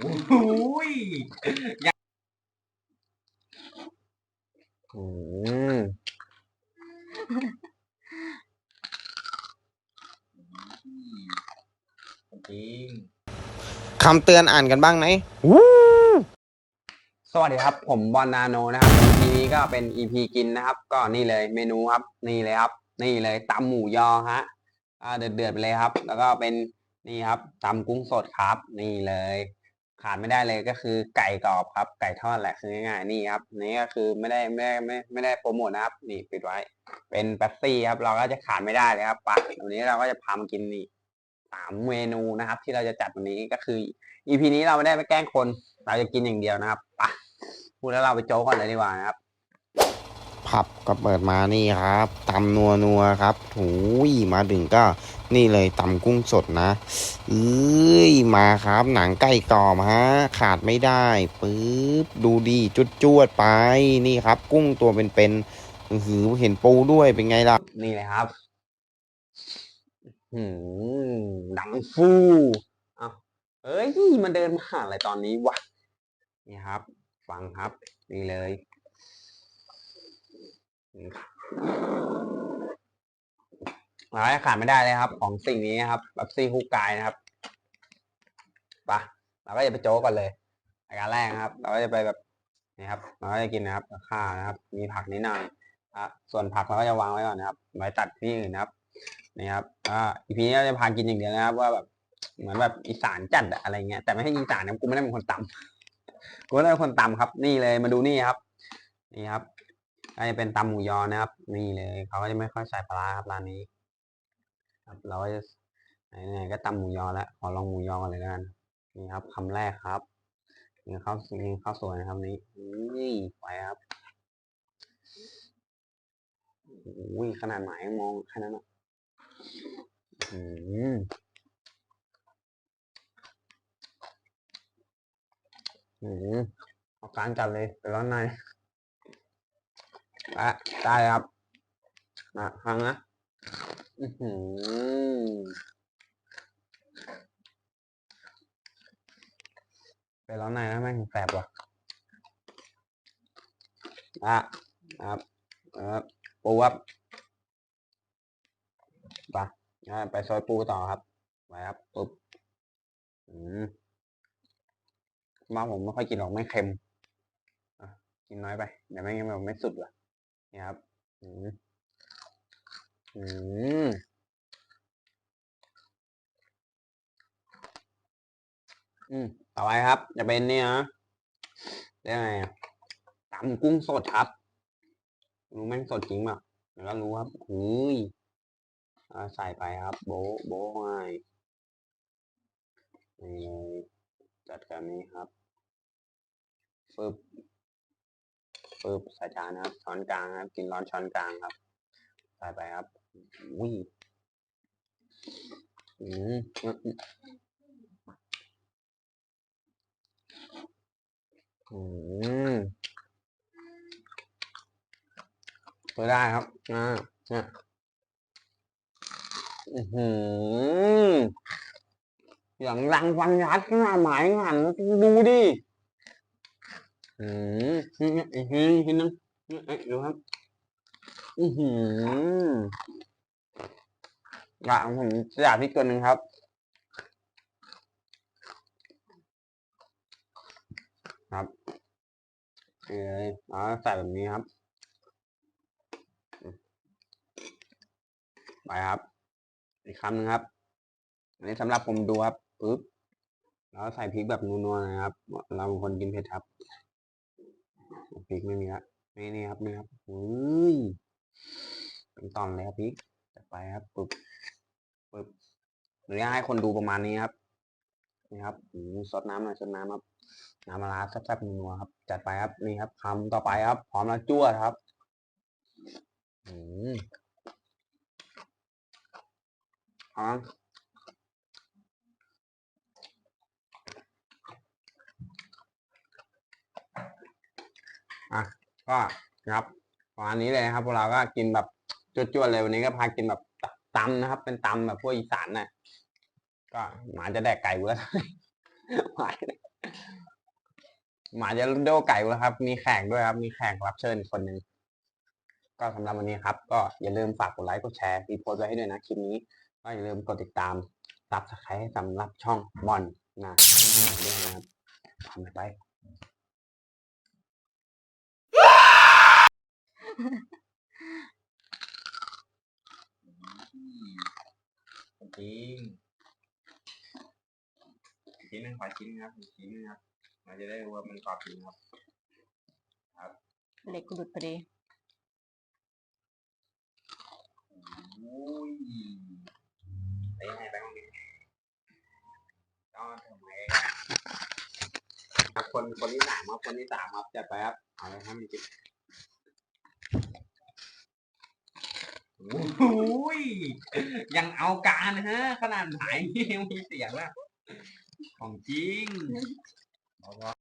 โอ้ยอืมจริงคำเตือนอ่านกันบ้างไหมสวัสดีครับ ผมบอลนาโนนะครับ EP นี้ก็เป็น EP กินนะครับ ก็นี่เลยเมนูครับ นี่เลยครับ นี่เลยตำหมูยอฮะอ่าเดือดเดือดๆไปเลยครับ แล้วก็เป็นนี่ครับตำกุ้งสดครับ นี่เลย ขาดไม่ได้เลยก็คือไก่กรอบครับ ไก่ทอดแหละคือง่ายๆนี่ครับนี่ก็คือไม่ได้ไม่ได้ไม่ไม่ได้โปรโมทนะครับ นี่ปิดไว้ เป็นแป๊บซี่ครับ เราก็จะขาดไม่ได้เลยครับปะวันนี้เราก็จะพามากินนี่สามเมนูนะครับ ที่เราจะจัดวันนี้ก็คือ EP นี้เราไม่ได้ไปแกล้งคน เราจะกินอย่างเดียวนะครับปะพูดแล้วเราไปโจ๊กก่อนเลยดีกว่านะครับ ผับก็เปิดมานี่ครับตำนัวนัวครับถูยมาถึงก็นี่เลยตำกุ้งสดนะเอ้ยมาครับหนังไก่กรอบฮะขาดไม่ได้ปึ๊บดูดีจุดจวดไปนี่ครับ กุ้งตัวเป็นๆอื้อหือเห็นปูด้วยเป็นไงล่ะนี่เลยครับหืมดังฟูเอ้าเอ้ยมันเดินมาหาอะไรตอนนี้วะนี่ครับ ฟังครับนี่เลย มร้าขาดไม่ได้เลยครับ ของสิ่งนี้ครับแบบซีฮูกกายนะครับปะเราก็จะไปโจ๊กก่อนเลยรายการแรกนะครับ เราก็จะไปแบบนี่ครับ เราก็จะกินนะครับกับข้าวนะครับ มีผักนิดหน่อยอะส่วนผักเราก็จะวางไว้ก่อนนะครับไว้ตัดที่อื่นนะครับนี่ครับอ่าอีพีนี้เราจะพากินอย่างเดียวนะครับ ว่าแบบเหมือนแบบอีสานจัดอะไรเงี้ยแต่ไม่ใช่อีสานนะกูไม่ได้เป็นคนตำกูไม่ได้เป็นคนตำครับ นี่เลยมาดูนี่ครับ นี่ครับ ก็จะเป็นตำหมูยอนะครับ นี่เลยเขาก็จะไม่ค่อยใส่ปลาครับร้านนี้ ครับเราก็จะไหนๆก็ตำหมูยอแล้วขอลองหมูยอกันเลยกันนี่ครับคำแรกครับนี่ข้าวนี่ข้าวสวยนะครับนี่นี่ไปครับอุ้ยขนาดไหนมองแค่นั้นอะอืมอืมเอาการจัดเลยไปร้อนใน อะได้ครับมาฟังนะอือหือไปร้อนในแล้วแม่งแสบว่ะอะครับครับปูครับไปอะไปซอยปูต่อครับไปครับปุ๊บอืมมาผมไม่ค่อยกินหรอกไม่เค็มอะกินน้อยไปเดี๋ยวไม่งั้นมันไม่สุดว่ะ นี่ครับ อืมอืมอืมต่อไปครับ จะเป็นเนี่ยนะเรียกไงตำกุ้งสดครับ รู้แม่งสดจริงป่ะเดี๋ยวก็รู้ครับเฮ้ยใส่ไปครับ โบโบะให้นี่เลยจัดการนี้ครับฟึบ ฟึบใส่จานนะครับ ช้อนกลางครับ กินร้อนช้อนกลางครับ ใส่ไปครับอุ้ยอืมอืมอืมอืมเปิดได้ครับ อ่าเนี่ยอือหือย่างรังฟันยัดขนาดหมายงานดูดิ อืมอีกทีนึงทีนึงเนี่เอ้ยดูครับ อือหืออะผมจะอยากพริกตัวหนึ่งครับ ครับเออแล้วใส่แบบนี้ครับ ไปครับ อีกคำหนึ่งครับ อันนี้สำหรับผมดูครับปึ๊บแล้วใส่พริกแบบนัวๆนะครับ เราเป็นคนกินเผ็ดครับ พริกไม่มีละนี่นี่ครับนี่ครับอุ้ยเป็นตอนเลยครับพริกจัดไปครับปึ๊บปึ๊บหรือให้คนดูประมาณนี้ครับนี่ครับอืมซดน้ำหน่อยซดน้ำครับน้ำมะระแซ่บๆนัวครับ จัดไปครับนี่ครับคำต่อไปครับพร้อมแล้วจ้วครับอืมพร้อ อะก็ครับประมาณนี้เลยครับพวกเราก็กินแบบจวดๆเลยวันนี้ก็พากินแบบตำนะครับ เป็นตำแบบพวกอีสานน่ะก็หมาจะแดกไก่กูแล้วหมาหมาจะโดไก่แล้วครับ มีแขกด้วยครับ มีแขกรับเชิญคนหนึ่งก็สำหรับวันนี้ครับ ก็อย่าลืมฝากกดไลค์กดแชร์รีโพสต์ไว้ให้ด้วยนะคลิปนี้ ก็อย่าลืมกดติดตามซับสไครต์ให้สำหรับช่องบอลนะด้วยนะครับทำไป จริงชิ้นหนึงขอชิ้นนะครับอีกชิ้นหนึงครับเราจะได้รู้ว่ามันกรอบจริงครับเหล็กหลุดพอดีโอ้ยไปยังไงไปห้องนี้ก็ทำไมครับคนคนที่สามครับคนที่สามครับจัดไปครับเอาเลยครับมันจิบ โอ้ยยังเอาการฮะ ขนาดไหนยังมีเสียงอะของจริง